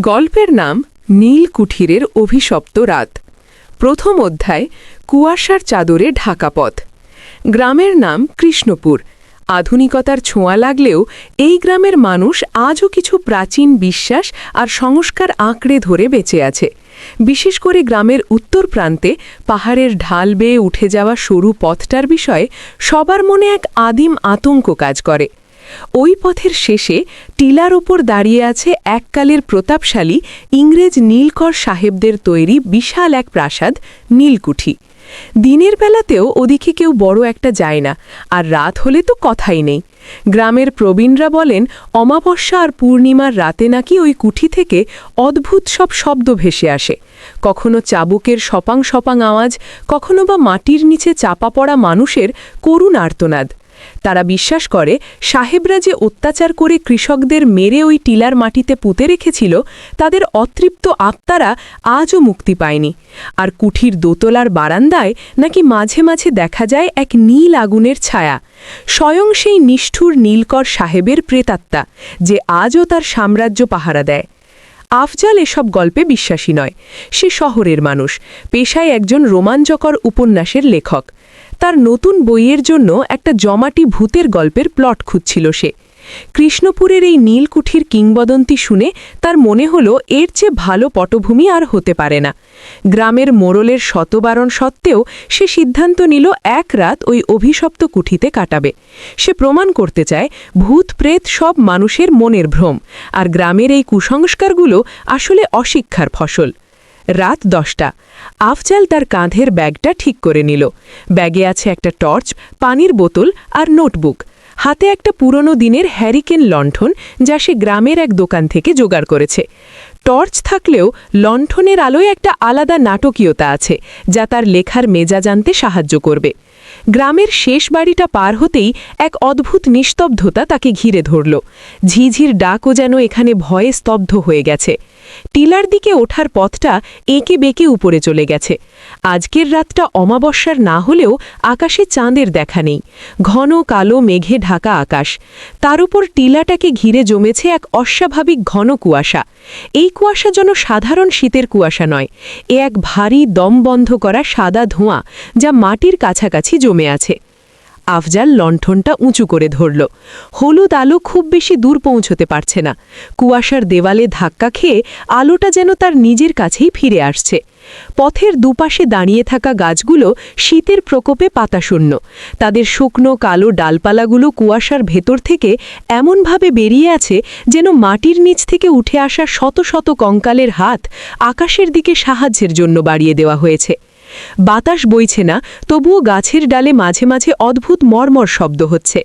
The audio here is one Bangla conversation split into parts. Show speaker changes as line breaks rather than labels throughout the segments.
গল্পের নাম নীল কুঠিরের অভিশপ্ত রাত। প্রথম অধ্যায়, কুয়াশার চাদরে ঢাকা পথ। গ্রামের নাম কৃষ্ণপুর। আধুনিকতার ছোঁয়া লাগলেও এই গ্রামের মানুষ আজও কিছু প্রাচীন বিশ্বাস আর সংস্কার আঁকড়ে ধরে বেঁচে আছে। বিশেষ করে গ্রামের উত্তর প্রান্তে পাহাড়ের ঢাল বেয়ে উঠে যাওয়া সরু পথটার বিষয়ে সবার মনে এক আদিম আতঙ্ক কাজ করে। ওই পথের শেষে টিলার ওপর দাঁড়িয়ে আছে এককালের প্রতাপশালী ইংরেজ নীলকর সাহেবদের তৈরি বিশাল এক প্রাসাদ, নীলকুঠি। দিনের বেলাতেও ওদিকে কেউ বড় একটা যায় না, আর রাত হলে তো কথাই নেই। গ্রামের প্রবীণরা বলেন, অমাবস্যা আর পূর্ণিমার রাতে নাকি ওই কুঠি থেকে অদ্ভুত সব শব্দ ভেসে আসে। কখনো চাবুকের সপাং সপাং আওয়াজ, কখনো বা মাটির নিচে চাপা পড়া মানুষের করুণ আর্তনাদ তারা বিশ্বাস করে, সাহেবরা যে অত্যাচার করে কৃষকদের মেরে ওই টিলার মাটিতে পুঁতে রেখেছিল, তাদের অতৃপ্ত আত্মারা আজও মুক্তি পায়নি। আর কুঠির দোতলার বারান্দায় নাকি মাঝে মাঝে দেখা যায় এক নীল আগুনের ছায়া। স্বয়ং সেই নিষ্ঠুর নীলকর সাহেবের প্রেতাত্মা, যে আজও তার সাম্রাজ্য পাহারা দেয়। আফজাল এসব গল্পে বিশ্বাসী নয়। সে শহরের মানুষ, পেশায় একজন রোমাঞ্চকর উপন্যাসের লেখক। তার নতুন বইয়ের জন্য একটা জমাটি ভূতের গল্পের প্লট খুঁজছিল সে। কৃষ্ণপুরের এই নীলকুঠির কিংবদন্তি শুনে তার মনে হলো এর চেয়ে ভালো পটভূমি আর হতে পারে না। গ্রামের মোড়লের শতবারণ সত্ত্বেও সে সিদ্ধান্ত নিল এক রাত ওই অভিশপ্ত কুঠিতে কাটাবে। সে প্রমাণ করতে চায়, ভূত, প্রেত সব মানুষের মনের ভ্রম, আর গ্রামের এই কুসংস্কারগুলো আসলে অশিক্ষার ফসল। রাত দশটা। আফজাল তার কাঁধের ব্যাগটা ঠিক করে নিল। ব্যাগে আছে একটা টর্চ, পানির বোতল আর নোটবুক। হাতে একটা পুরনো দিনের হ্যারিকেন লণ্ঠন যা সে গ্রামের এক দোকান থেকে জোগাড় করেছে। টর্চ থাকলেও লণ্ঠনের আলোয় একটা আলাদা নাটকীয়তা আছে, যা তার লেখার মেজা জানতে সাহায্য করবে। গ্রামের শেষ বাড়িটা পার হতেই এক অদ্ভুত নিস্তব্ধতা তাকে ঘিরে ধরল। ঝিঝির ডাকও যেন এখানে ভয়ে স্তব্ধ হয়ে গেছে। টিলার দিকে ওঠার পথটা এঁকে বেঁকে উপরে চলে গেছে। আজকের রাতটা অমাবস্যার না হলেও আকাশে চাঁদের দেখা নেই। ঘন কালো মেঘে ঢাকা আকাশ। তার উপর টিলাটাকে ঘিরে জমেছে এক অস্বাভাবিক ঘন কুয়াশা। এই কুয়াশা যেন সাধারণ শীতের কুয়াশা নয়। এ এক ভারী দম বন্ধ করা সাদা ধোঁয়া যা মাটির কাছাকাছি জমে আছে। আফজাল লণ্ঠনটা উঁচু করে ধরল। হলুদ আলো খুব বেশি দূর পৌঁছতে পারছে না। কুয়াশার দেওয়ালে ধাক্কা খেয়ে আলোটা যেন তার নিজের কাছেই ফিরে আসছে। পথের দুপাশে দাঁড়িয়ে থাকা গাছগুলো শীতের প্রকোপে পাতাশূন্য। তাদের শুকনো কালো ডালপালাগুলো কুয়াশার ভেতর থেকে এমনভাবে বেরিয়ে আছে যেন মাটির নিচ থেকে উঠে আসা শত শত কঙ্কালের হাত আকাশের দিকে সাহায্যের জন্য বাড়িয়ে দেওয়া হয়েছে। বাতাস বইছে না, তবুও গাছের ডালে মাঝে মাঝে অদ্ভুত মর্মর শব্দ হচ্ছে।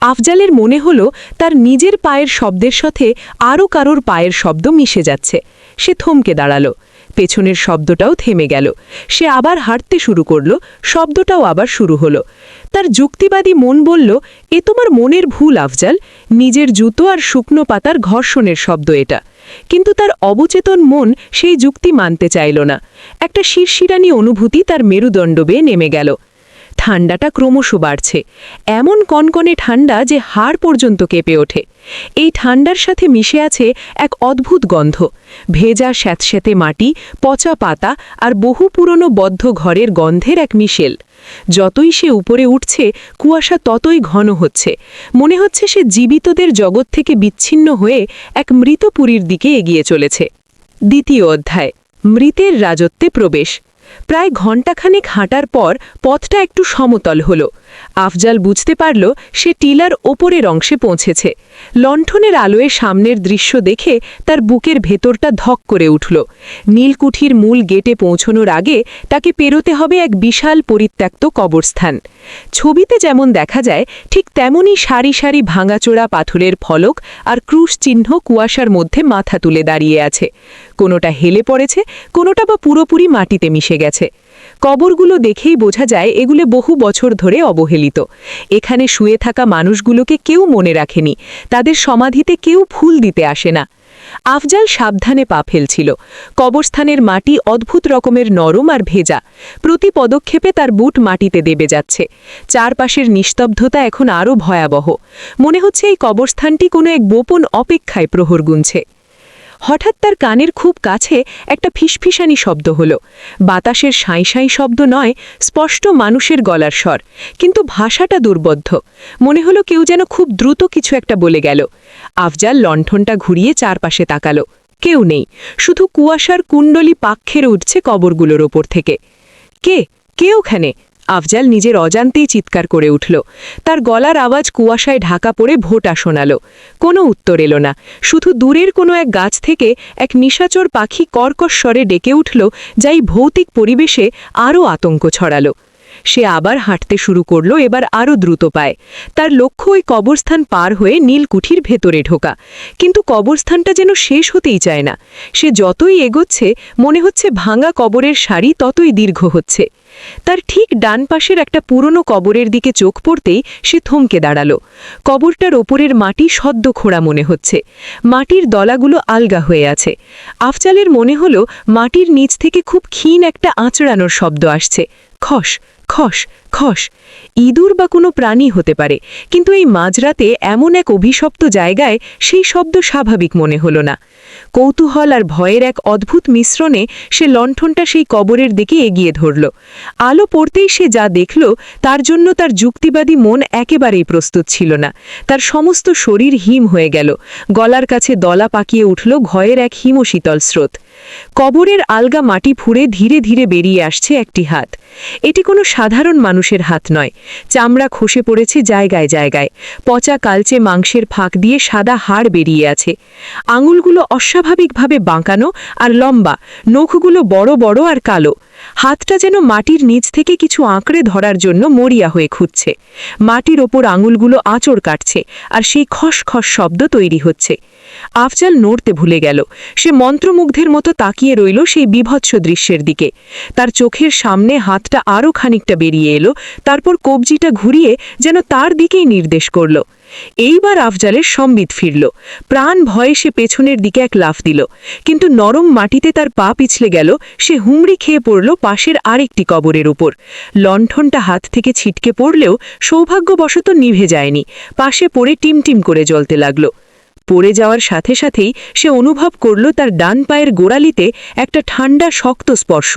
আফজালের মনে হলো, তার নিজের পায়ের শব্দের সাথে আরও কারোর পায়ের শব্দ মিশে যাচ্ছে। সে থমকে দাঁড়াল। পেছনের শব্দটাও থেমে গেল। সে আবার হাঁটতে শুরু করল, শব্দটাও আবার শুরু হলো। তার যুক্তিবাদী মন বলল, এ তোমার মনের ভুল, আফজাল। নিজের জুতো আর শুকনো পাতার ঘর্ষণের শব্দ এটা। কিন্তু তার অবচেতন মন সেই যুক্তি মানতে চাইল না। একটা শিরশিরানি অনুভূতি তার মেরুদণ্ড বেয়ে নেমে গেল। ঠান্ডাটা ক্রমশ বাড়ছে। এমন কনকনে ঠান্ডা যে হাড় পর্যন্ত কেঁপে ওঠে। এই ঠান্ডার সাথে মিশে আছে এক অদ্ভুত গন্ধ। ভেজা স্যাঁতস্যাঁতে মাটি, পচা পাতা আর বহু পুরনো বদ্ধ ঘরের গন্ধের এক মিশেল। যতই সে উপরে উঠছে, কুয়াশা ততই ঘন হচ্ছে। মনে হচ্ছে সে জীবিতদের জগৎ থেকে বিচ্ছিন্ন হয়ে এক মৃতপুরীর দিকে এগিয়ে চলেছে। দ্বিতীয় অধ্যায়, মৃতের রাজত্বে প্রবেশ। প্রায় ঘণ্টাখানেক হাঁটার পর পথটা একটু সমতল হল। আফজাল বুঝতে পারল সে টিলার ওপরের অংশে পৌঁছেছে। লণ্ঠনের আলোয় সামনের দৃশ্য দেখে তার বুকের ভেতরটা ধক করে উঠল। নীলকুঠির মূল গেটে পৌঁছনোর আগে তাকে পেরোতে হবে এক বিশাল পরিত্যক্ত কবরস্থান। ছবিতে যেমন দেখা যায়, ঠিক তেমনই সারি সারি ভাঙাচোড়া পাথরের ফলক আর ক্রুশ চিহ্ন কুয়াশার মধ্যে মাথা তুলে দাঁড়িয়ে আছে। কোনোটা হেলে পড়েছে, কোনোটা বা পুরোপুরি মাটিতে মিশে গেছে। কবরগুলো দেখেই বোঝা যায়, এগুলো বহু বছর ধরে অবহেলিত। এখানে শুয়ে থাকা মানুষগুলোকে কেউ মনে রাখেনি। তাদের সমাধিতে কেউ ফুল দিতে আসে না। আফজাল সাবধানে পা ফেলছিল। কবরস্থানের মাটি অদ্ভুত রকমের নরম আর ভেজা। প্রতি পদক্ষেপে তার বুট মাটিতে দেবে যাচ্ছে। চারপাশের নিস্তব্ধতা এখন আরও ভয়াবহ। মনে হচ্ছে এই কবরস্থানটি কোনো এক গোপন অপেক্ষায় প্রহর গুনছে। হঠাৎ তার কানের খুব কাছে একটা ফিসফিসানি শব্দ হলো। বাতাসের সাঁই সাঁই শব্দ নয়, স্পষ্ট মানুষের গলার স্বর। কিন্তু ভাষাটা দুর্বদ্ধ মনে হলো কেউ যেন খুব দ্রুত কিছু একটা বলে গেল। আফজাল লণ্ঠনটা ঘুরিয়ে চারপাশে তাকালো। কেউ নেই। শুধু কুয়াশার কুণ্ডলি পাক্ষের উঠছে কবরগুলোর ওপর থেকে। কে? কে ওখানে? আফজাল নিজের অজান্তেই চিৎকার করে উঠল। তার গলার আওয়াজ কুয়াশায় ঢাকা পড়ে ভোটা শোনাল কোনো উত্তর এলো না। শুধু দূরের কোনো এক গাছ থেকে এক নিশাচর পাখি কর্কশ স্বরে ডেকে উঠল, যাই ভৌতিক পরিবেশে আরও আতঙ্ক ছড়ালো। সে আবার হাঁটতে শুরু করল, এবার আরও দ্রুত পায়। তার লক্ষ্য ওই কবরস্থান পার হয়ে নীলকুঠির ভেতরে ঢোকা। কিন্তু কবরস্থানটা যেন শেষ হতেই চায় না। সে যতই এগোচ্ছে, মনে হচ্ছে ভাঙা কবরের সারি ততই দীর্ঘ হচ্ছে। তার ঠিক ডান পাশের একটা পুরনো কবরের দিকে চোখ পড়তেই সে থমকে দাঁড়াল। কবরটার ওপরের মাটি সদ্য খোঁড়া মনে হচ্ছে। মাটির দলাগুলো আলগা হয়ে আছে। আফজালের মনে হলো, মাটির নিচ থেকে খুব ক্ষীণ একটা আঁচড়ানোর শব্দ আসছে। খস খস খস ইঁদুর বা কোনো প্রাণী হতে পারে, কিন্তু এই মাঝরাতে এমন এক অভিশপ্ত জায়গায় সেই শব্দ স্বাভাবিক মনে হল না। কৌতূহল আর ভয়ের এক অদ্ভুত মিশ্রণে সে লণ্ঠনটা সেই কবরের দিকে এগিয়ে ধরল। আলো পড়তেই সে যা দেখল, তার জন্য তার যুক্তিবাদী মন একেবারেই প্রস্তুত ছিল না। তার সমস্ত শরীর হিম হয়ে গেল। গলার কাছে দলা পাকিয়ে উঠল ভয়ের এক হিমশীতল স্রোত। কবরের আলগা মাটি ফুঁড়ে ধীরে ধীরে বেরিয়ে আসছে একটি হাত। এটি কোনো সাধারণ মানুষের হাত নয়। চামড়া খসে পড়েছে জায়গায় জায়গায়। পচা কালচে মাংসের ফাঁক দিয়ে সাদা হাড় বেরিয়ে আছে। আঙুলগুলো অস্বাভাবিকভাবে বাঁকানো আর লম্বা, নখগুলো বড় বড় আর কালো। হাতটা যেন মাটির নিচ থেকে কিছু আঁকড়ে ধরার জন্য মরিয়া হয়ে খুঁজছে। মাটির ওপর আঙুলগুলো আঁচড় কাটছে আর সেই খস খস শব্দ তৈরি হচ্ছে। আফজাল নড়তে ভুলে গেল। সে মন্ত্রমুগ্ধের মতো তাকিয়ে রইল সেই বিভৎস দৃশ্যের দিকে। তার চোখের সামনে হাতটা আরও খানিকটা বেরিয়ে এলো, তারপর কবজিটা ঘুরিয়ে যেন তার দিকেই নির্দেশ করল। এইবার আফজালের সম্বিত ফিরল। প্রাণ ভয়ে সে পেছনের দিকে এক লাফ দিল। কিন্তু নরম মাটিতে তার পা পিছলে গেল, সে হুমড়ি খেয়ে পড়ল পাশের আরেকটি কবরের ওপর লণ্ঠনটা হাত থেকে ছিটকে পড়লেও সৌভাগ্যবশত নিভে যায়নি। পাশে পড়ে টিমটিম করে জ্বলতে লাগল। পড়ে যাওয়ার সাথে সাথেই সে অনুভব করল তার ডান পায়ের গোড়ালিতে একটা ঠান্ডা, শক্ত স্পর্শ।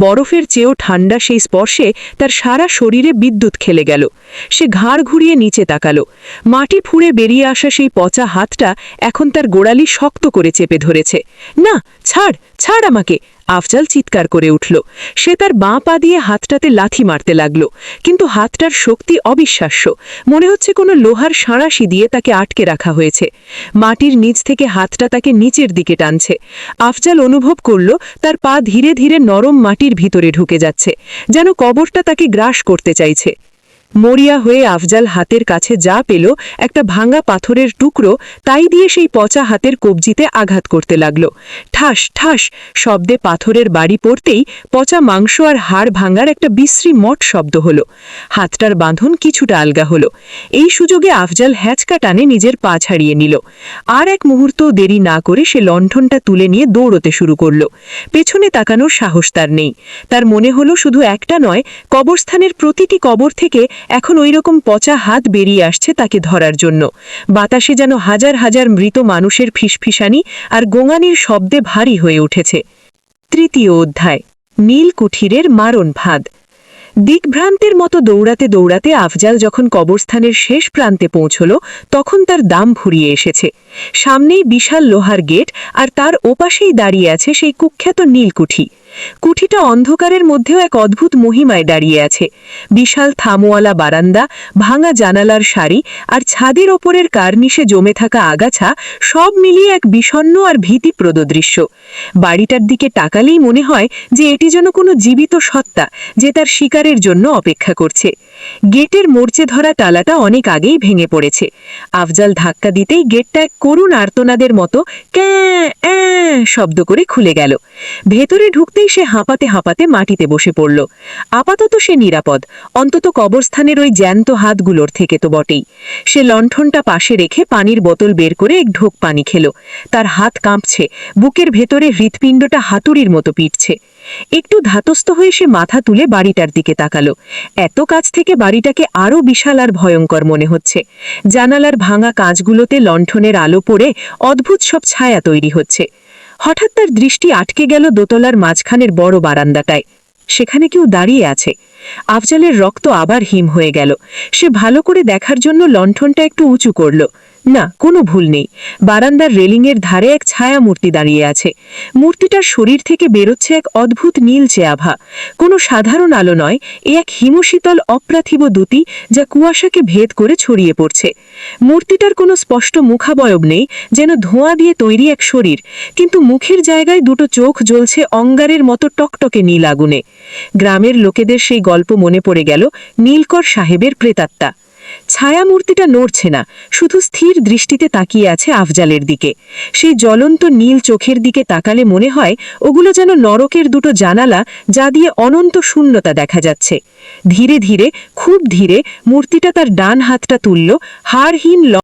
বরফের চেয়েও ঠান্ডা সেই স্পর্শে তার সারা শরীরে বিদ্যুৎ খেলে গেল। সে ঘাড় ঘুরিয়ে নিচে তাকালো। মাটি ফুঁড়ে বেরিয়ে আসা সেই পচা হাতটা এখন তার গোড়ালি শক্ত করে চেপে ধরেছে। না, ছাড় ছাড় আমাকে, আফজাল চিৎকার করে উঠল। সে তার বাঁ পা দিয়ে হাতটাতে লাথি মারতে লাগল, কিন্তু হাতটার শক্তি অবিশ্বাস্য। মনে হচ্ছে কোনো লোহার সাঁড়াশি দিয়ে তাকে আটকে রাখা হয়েছে। মাটির নিচ থেকে হাতটা তাকে নিচের দিকে টানছে। আফজাল অনুভব করল, তার পা ধীরে ধীরে নরম মাটির ভিতরে ঢুকে যাচ্ছে, যেন কবরটা তাকে গ্রাস করতে চাইছে। মরিয়া হয়ে আফজাল হাতের কাছে যা পেল, একটা ভাঙা পাথরের টুকরো, তাই দিয়ে সেই পচা হাতের কবজিতে আঘাত করতে লাগল। ঠাস ঠাস, শব্দে পাথরের বাড়ি পড়তেই পচা মাংস আর হাড় ভাঙার একটা বিশ্রী মট শব্দ হলো। হাতটার বাঁধন কিছুটা আলগা হলো। এই সুযোগে আফজাল হ্যাচকা টানে নিজের পা ছাড়িয়ে নিল। আর এক মুহূর্ত দেরি না করে সে লণ্ঠনটা তুলে নিয়ে দৌড়তে শুরু করল। পেছনে তাকানোর সাহস তার নেই। তার মনে হলো শুধু একটা নয়, কবরস্থানের প্রতিটি কবর থেকে এখন ওই রকম পচা হাত বেরিয়ে আসছে তাকে ধরার জন্য। বাতাসে যেন হাজার হাজার মৃত মানুষের ফিসফিসানি আর গোঙানির শব্দে ভারী হয়ে উঠেছে। তৃতীয় অধ্যায় নীল কুঠিরের মারণ ভাদ দিকভ্রান্তের মতো দৌড়াতে দৌড়াতে আফজাল যখন কবরস্থানের শেষ প্রান্তে পৌঁছল, তখন তার দাম ফুরিয়ে এসেছে। সামনেই বিশাল লোহার গেট আর তার ওপাশেই দাঁড়িয়ে আছে সেই কুখ্যাত নীলকুঠি। কুঠিটা অন্ধকারের মধ্যেও এক অদ্ভুত মহিমায় দাঁড়িয়ে আছে। বিশাল থামোয়ালা বারান্দা, ভাঙা জানালার সারি আর ছাদের ওপরের কার্নিশে জমে থাকা আগাছা সব মিলিয়ে এক বিষণ্ন আর ভীতিপ্রদ দৃশ্য। বাড়িটার দিকে তাকালেই মনে হয় যে এটি যেন কোনো জীবিত সত্তা যে তার শিকারের জন্য অপেক্ষা করছে। গেটের মোর্চে ধরা তালাটা অনেক আগেই ভেঙে পড়েছে। আফজাল ধাক্কা দিতেই গেটটা এক করুণ আর্তনাদের মতো ক্যাঁ, অ্যাঁ শব্দ করে খুলে গেল।
ভেতরে ঢুকতেই সে হাঁপাতে হাঁপাতে মাটিতে বসে পড়ল। আপাতত সে নিরাপদ। অন্তত কবরস্থানের ওই জ্যান্ত হাতগুলোর থেকে তো বটেই। সে লণ্ঠনটা পাশে রেখে পানির বোতল বের করে এক ঢোক পানি খেল। তার হাত কাঁপছে, বুকের ভেতরে হৃৎপিণ্ডটা হাতুড়ির মতো পিটছে। একটু ধাতস্থ হয়ে সে মাথা তুলে বাড়িটার দিকে তাকালো। এত কাছ থেকে বাড়িটাকে আরও বিশাল আর ভয়ঙ্কর মনে হচ্ছে। জানালার ভাঙা কাঁচগুলোতে লণ্ঠনের আলো পড়ে অদ্ভুত সব ছায়া তৈরি হচ্ছে। হঠাৎ তার দৃষ্টি আটকে গেল দোতলার মাঝখানের বড় বারান্দাটায়। সেখানে কেউ দাঁড়িয়ে আছে। আফজালের রক্ত আবার হিম হয়ে গেল। সে ভালো করে দেখার জন্য লণ্ঠনটা একটু উঁচু করল। না, কোনো ভুল নেই। বারান্দার রেলিংয়ের ধারে এক ছায়া মূর্তি দাঁড়িয়ে আছে। মূর্তিটার শরীর থেকে বেরোচ্ছে এক অদ্ভুত নীলচে আভা কোনো সাধারণ আলো নয়, এ এক হিমশীতল অপ্রাথিব দ্যুতি যা কুয়াশাকে ভেদ করে ছড়িয়ে পড়ছে। মূর্তিটার কোনো স্পষ্ট মুখাবয়ব নেই, যেন ধোঁয়া দিয়ে তৈরি এক শরীর, কিন্তু মুখের জায়গায় দুটো চোখ জ্বলছে অঙ্গারের মতো টকটকে নীল আগুনে। গ্রামের লোকেদের সেই গল্প মনে পড়ে গেল নীলকর সাহেবের প্রেতাত্মা। ছায়া মূর্তিটা নড়ছে না, শুধু স্থির দৃষ্টিতে তাকিয়ে আছে আফজালের দিকে। সেই জ্বলন্ত নীল চোখের দিকে তাকালে মনে হয় ওগুলো যেন নরকের দুটো জানালা যা দিয়ে অনন্ত শূন্যতা দেখা যাচ্ছে। ধীরে ধীরে, খুব ধীরে, মূর্তিটা তার ডান হাতটা তুলল, হাড়হীন ল